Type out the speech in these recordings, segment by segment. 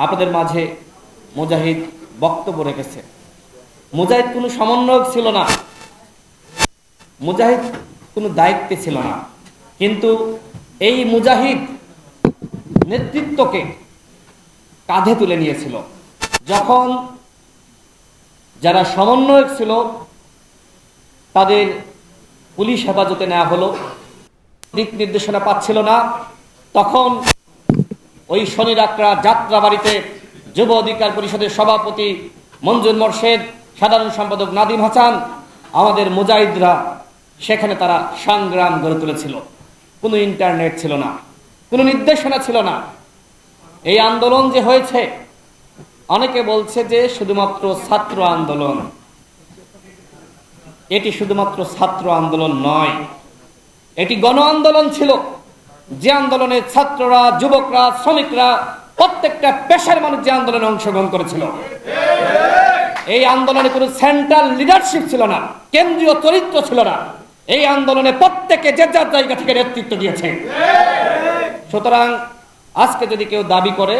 আপনাদের মাঝে মুজাহিদ বক্তব্য রেখেছে। মুজাহিদ কোনো সমন্বয়ক ছিল না। মুজাহিদ কোনো দায়িত্বে ছিল না। কিন্তু এই মুজাহিদ নেতৃত্বকে কাঁধে তুলে নিয়েছিল। যখন যারা সমন্বয়ক ছিল, তাদের পুলিশ হেফাজতে নেওয়া হলো। দিক নির্দেশনা পাচ্ছিল না। তখন ওই শনি ডাকরা যাত্রাবাড়িতে যুব অধিকার পরিষদের সভাপতি মঞ্জুর মোর্শেদ, সাধারণ সম্পাদক নাদিম হাসান, আমাদের মুজাহিদরা, সেখানে তারা সংগ্রাম গড়ে তুলেছিল। কোনো ইন্টারনেট ছিল না, কোনো নির্দেশনা ছিল না। এই আন্দোলন যে হয়েছে, অনেকে বলছে যে শুধুমাত্র ছাত্র আন্দোলন। এটি শুধুমাত্র ছাত্র আন্দোলন নয়, এটি গণ আন্দোলন ছিল। যে আন্দোলনে ছাত্ররা, যুবকরা, শ্রমিকরা প্রত্যেকটা পেশার মানুষ যে আন্দোলনে অংশগ্রহণ করেছিল। এই আন্দোলনে কোনো সেন্ট্রাল লিডারশিপ ছিল না, কেন্দ্রীয় চরিত্র ছিল না। এই আন্দোলনে প্রত্যেকে যে যার জায়গা থেকে নেতৃত্ব দিয়েছে। সুতরাং আজকে যদি কেউ দাবি করে,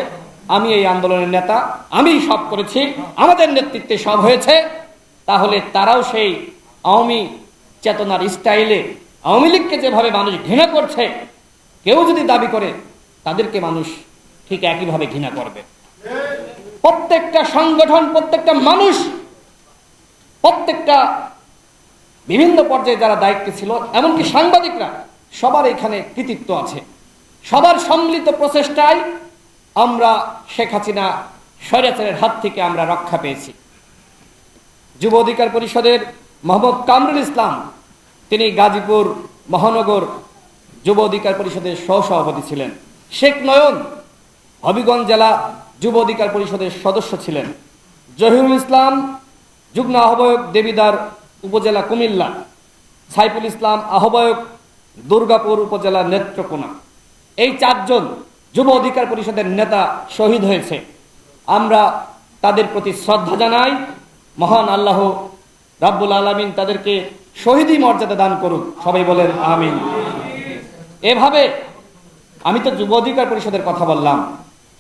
আমি এই আন্দোলনের নেতা, আমি সব করেছি, আমাদের নেতৃত্বে সব হয়েছে, তাহলে তারাও সেই আওয়ামী চেতনার স্টাইলে আওয়ামী লীগকে যেভাবে মানুষ ঘৃণা করছে কেউ যদি দাবি করে, তাদেরকে মানুষ ঠিক একইভাবে ঘৃণা করবে। প্রত্যেকটা সংগঠন, প্রত্যেকটা মানুষ, প্রত্যেকটা বিভিন্ন পর্যায়ে যারা দায়িত্বে ছিল, এমনকি সাংবাদিকরা, সবার এখানে কৃতিত্ব আছে। সবার সম্মিলিত প্রচেষ্টায় আমরা শেখ হাসিনা স্বৈরাচারের হাত থেকে আমরা রক্ষা পেয়েছি। যুব অধিকার পরিষদের মোহাম্মদ কামরুল ইসলাম, তিনি গাজীপুর মহানগর যুব অধিকার পরিষদের সহসভাপতি ছিলেন। শেখ নয়ন হবিগঞ্জ জেলা যুব অধিকার পরিষদের সদস্য ছিলেন। জহিরুল ইসলাম যুগ্ম আহ্বায়ক দেবিদার উপজেলা কুমিল্লা। সাইফুল ইসলাম আহ্বায়ক দুর্গাপুর উপজেলা নেত্রকোনা। এই চারজন যুব অধিকার পরিষদের নেতা শহীদ হয়েছে। আমরা তাদের প্রতি শ্রদ্ধা জানাই। মহান আল্লাহ রাব্বুল আলমিন তাদেরকে শহীদী মর্যাদা দান করুক। সবাই বলেন আমিন। এভাবে আমি তো যুব অধিকার পরিষদের কথা বললাম।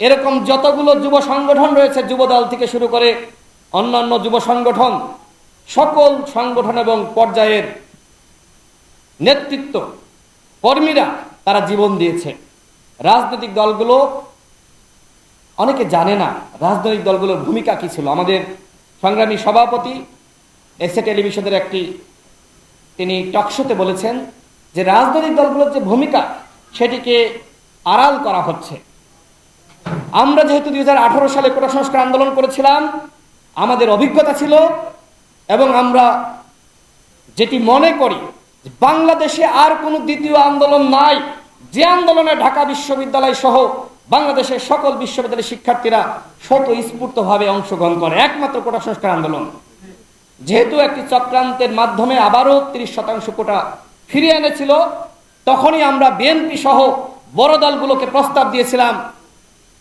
এরকম যতগুলো যুব সংগঠন রয়েছে, যুব দল থেকে শুরু করে অন্যান্য যুব সংগঠন, সকল সংগঠন এবং পর্যায়ের নেতৃত্ব কর্মীরা তারা জীবন দিয়েছে। রাজনৈতিক দলগুলো অনেকে জানে না রাজনৈতিক দলগুলোর ভূমিকা কী ছিল। আমাদের সংগ্রামী সভাপতি এসএ টেলিভিশনের একটি তিনি টকশোতে বলেছেন যে রাজনৈতিক দলগুলোর যে ভূমিকা সেটিকে আড়াল করা হচ্ছে। আমরা যেহেতু দুই হাজার আঠারো সালে কোটা সংস্কার আন্দোলন করেছিলাম, আমাদের অভিজ্ঞতা ছিল এবং আমরা যেটি মনে করি বাংলাদেশে আর কোনো দ্বিতীয় আন্দোলন নাই, যে আন্দোলনে ঢাকা বিশ্ববিদ্যালয় সহ বাংলাদেশের সকল বিশ্ববিদ্যালয়ের শিক্ষার্থীরা স্বতঃস্ফূর্তভাবে অংশগ্রহণ করে, একমাত্র কোটা সংস্কার আন্দোলন। যেহেতু একটি চক্রান্তের মাধ্যমে আবারও তিরিশ শতাংশ কোটা ফিরিয়ে এনেছিল, তখনই আমরা বিএনপি সহ বড় দলগুলোকে প্রস্তাব দিয়েছিলাম,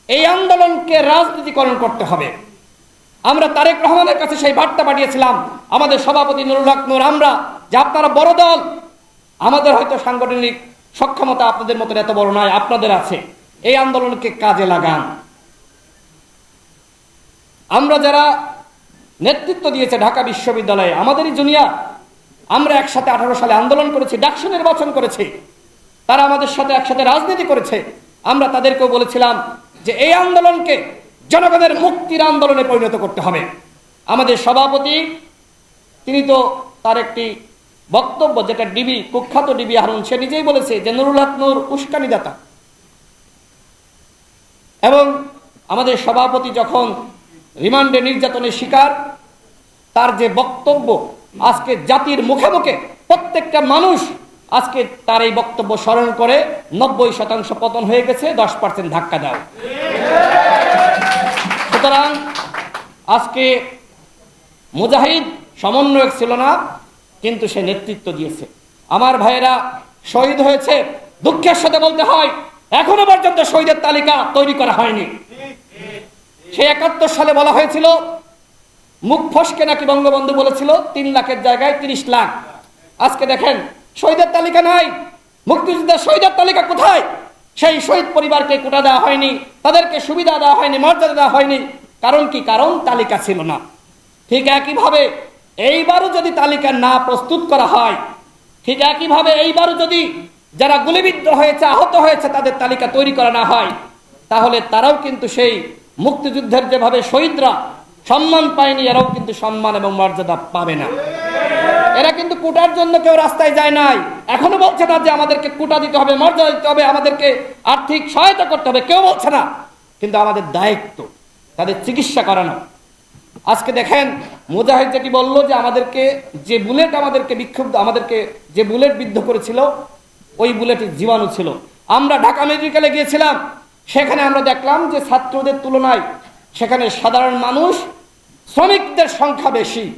এই আন্দোলনকে রাজনীতিকরণ করতে হবে। আমরা তারেক রহমানের কাছে সেই বার্তা পাঠিয়েছিলাম, আমাদের সভাপতি নুরুল হক নূর, আমরা যে আপনারা বড় দল, আমাদের হয়তো সাংগঠনিক সক্ষমতা আপনাদের মতো এত বড় নয়, আপনাদের আছে। এই আন্দোলনকে কাজে লাগান। আমরা যারা নেতৃত্ব দিয়েছে ঢাকা বিশ্ববিদ্যালয়ে, আমাদেরই জুনিয়র আমরা একসাথে আঠারো সালে আন্দোলন করেছি, ডাকসু নির্বাচন করেছি। তারা আমাদের সাথে একসাথে রাজনীতি করেছে। আমরা তাদেরকেও বলেছিলাম যে এই আন্দোলনকে জনগণের মুক্তির আন্দোলনে পরিণত করতে হবে। আমাদের সভাপতি, তিনি তো তার একটি বক্তব্য, যেটা ডিবি, কুখ্যাত ডিবি হারুন, সে নিজেই বলেছে যে নুরুল হক নূর উস্কানিদাতা। এবং আমাদের সভাপতি যখন রিমান্ডে নির্যাতনের শিকার, তার যে বক্তব্য আজকে জাতির মুখে মুখে প্রত্যেকটা মানুষ আজকে তার এই বক্তব্য স্মরণ করে নব্বই শতাংশ পতন হয়ে গেছে, দশ পার্সেন্ট ধাক্কা দাও। সুতরাং আজকে মুজাহিদ সমন্বয়ক ছিল না, কিন্তু সে নেতৃত্ব দিয়েছে। আমার ভাইয়েরা শহীদ হয়েছে, দুঃখের সাথে বলতে হয়, এখনও পর্যন্ত শহীদের তালিকা তৈরি করা হয়নি। সে একাত্তর সালে বলা হয়েছিল মুখ ফসকে নাকি বঙ্গবন্ধু বলেছিল, তিন লাখের জায়গায় তিরিশ লাখ। আজকে দেখেন, শহীদের তালিকা নাই। মুক্তিযুদ্ধের শহীদের তালিকা কোথায়? সেই শহীদ পরিবারকে কোটা দেওয়া হয়নি, তাদেরকে সুবিধা দেওয়া হয়নি, মর্যাদা দেওয়া হয়নি। কারণ কি? কারণ তালিকা ছিল না। ঠিক একইভাবে এইবারও যদি তালিকা না প্রস্তুত করা হয়, ঠিক একইভাবে এইবারও যদি যারা গুলিবিদ্ধ হয়েছে, আহত হয়েছে, তাদের তালিকা তৈরি করা না হয়, তাহলে তারাও কিন্তু সেই মুক্তিযুদ্ধের যেভাবে শহীদরা সম্মান পায়নি, এরাও কিন্তু সম্মান এবং মর্যাদা পাবে না। এরা কিন্তু কুটার জন্য কেউ রাস্তায় যায় নাই। এখনও বলছে না যে আমাদেরকে কুটা দিতে হবে, মর্যাদা দিতে হবে, আমাদেরকে আর্থিক সহায়তা করতে হবে। কেউ বলছে না। কিন্তু আমাদের দায়িত্ব, তাদের চিকিৎসা করানো। আজকে দেখেন, মুজাহিদ যেটি বলল যে আমাদেরকে যে বুলেট আমাদেরকে বিক্ষুব্ধ, আমাদেরকে যে বুলেট বিদ্ধ করেছিল, ওই বুলেটের জীবাণু ছিল। আমরা ঢাকা মেডিকেলে গিয়েছিলাম, সেখানে আমরা দেখলাম যে ছাত্রদের তুলনায় সেখানে সাধারণ মানুষ শ্রমিকদের সংখ্যা বেশি।